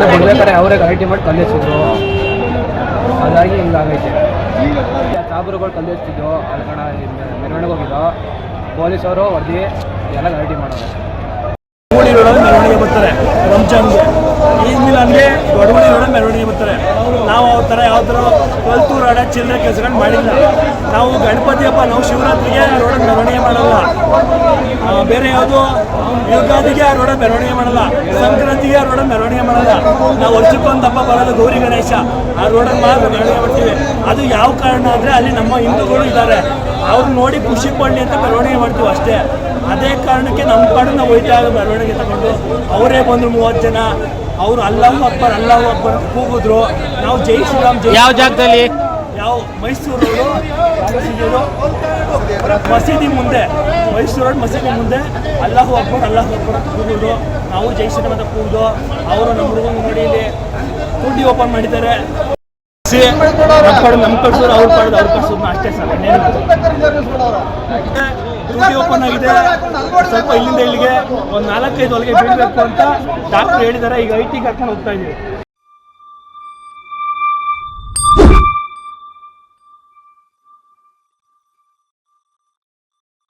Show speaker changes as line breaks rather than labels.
ಬರ್ಬೇಕಾದ್ರೆ ಅವರೇ ಗಲಾಟೆ ಮಾಡಿ ಕಲ್ಲೆಸಿದ್ರು ಹಾಗಾಗಿ ಹಿಂಗಾಗೈತೆ. ಸಾಬ್ರುಗಳು ಕಲ್ಲೆಸ್ತಿದ್ದು ಅಲ್ಲಿ ಕಣ ಮೆರವಣಿಗೆ ಹೋಗಿದ್ದು ಪೊಲೀಸವರು ಹೊಡೆದು ಎಲ್ಲ ಗಲಾಟೆ ಮಾಡೋದು
ರೋಡಲ್ಲಿ ಮೆರವಣಿಗೆ ಬರ್ತಾರೆ. ರಂಜಾನ್ಗೆ. ಈದ್ ಮಿಲಾನ್ಗೆ ರೋಡ ಮೆರವಣಿಗೆ ಬರ್ತಾರೆ. ನಾವು ಅವ್ರ ಥರ, ಯಾವ ಥರ ಕಲ್ತು ರಾಡ ಚಿಲ್ಲರೆ ಕೆಲಸಗಳನ್ನ ಮಾಡಿಲ್ಲ. ನಾವು ಗಣಪತಿ ಹಬ್ಬ, ನಾವು ಶಿವರಾತ್ರಿಗೆ ರೋಡ ಮೆರವಣಿಗೆ ಮಾಡಲ್ಲ. ಬೇರೆ ಯಾವುದೋ? ಯುಗಾದಿಗೆ ಆ ರೋಡ ಮೆರವಣಿಗೆ ಮಾಡಲ್ಲ. ಸಂಕ್ರಾಂತಿಗೆ ಆ ರೋಡ ಮೆರವಣಿಗೆ ಮಾಡಲ್ಲ. ನಾವು ವರ್ಷಕ್ಕೊಂದು ಹಬ್ಬ ಬರೋದು ಗೌರಿ ಗಣೇಶ. ಆ ರೋಡಲ್ಲಿ ಮಾತ್ರ ಮೆರವಣಿಗೆ ಮಾಡ್ತೀವಿ. ಅದು ಯಾವ ಕಾರಣ ಆದರೆ ಅಲ್ಲಿ ನಮ್ಮ ಹಿಂದೂಗಳು ಇದ್ದಾರೆ. ಅವ್ರು ನೋಡಿ ಖುಷಿ ಪಡಲಿ ಅಂತ ಮೆರವಣಿಗೆ ಮಾಡ್ತೀವಿ ಅಷ್ಟೇ. ಅದೇ ಕಾರಣಕ್ಕೆ ನಮ್ಮ ಕಡೆ ನಾವು ಹೋಯ್ತಾ ಮೆರವಣಿಗೆ ತಗೊಂಡು. ಅವರೇ ಬಂದರು ಮೂವತ್ತು ಜನ. ಅವರು ಅಲ್ಲಾಹು ಅಕ್ಬರ್ ಅಲ್ಲಾಹು ಅಕ್ಬರ್ ಅಂತ ಕೂಗಿದ್ರು. ನಾವು ಜೈ ಶ್ರೀರಾಮ್ ಜೈ
ಯಾವ ಜಾಗದಲ್ಲಿ?
ಯಾವ ಮೈಸೂರು ರೋಡು ಮಸೀದಿ ಮುಂದೆ. ಮೈಸೂರು ರೋಡ್ ಮಸೀದಿ ಮುಂದೆ ಅಲ್ಲಾಹು ಅಕ್ಬರ್ ಅಲ್ಲಾಹು ಅಕ್ಬರ್ ಕೂಗೋದು ನಾವು ಜೈ ಶ್ರೀರಾಮ್ ಅಂತ ಕೂಗೋದು ಅವರು ನಮ್ಮ ಹುಡುಗನ ನೋಡಿ ಇಲ್ಲಿ ಓಪನ್ ಮಾಡಿದ್ದಾರೆ. ಕಡೆ ಅವ್ರು ಕಳ್ಸೋದು ಅಷ್ಟೇ ಸರ್ ಡ್ಯೂಟಿ ಓಪನ್ ಆಗಿದೆ. ಸ್ವಲ್ಪ ಇಲ್ಲಿಂದ ಇಲ್ಲಿಗೆ ಒಂದು ನಾಲ್ಕೈದು ಹೊಲಿಗೆ ಬಿಡಬೇಕು ಅಂತ ಡಾಕ್ಟರ್ ಹೇಳಿದ್ದಾರೆ. ಈಗ ಐ ಟಿ ಕರ್ಕೊಂಡು ಹೋಗ್ತಾ ಇದೀವಿ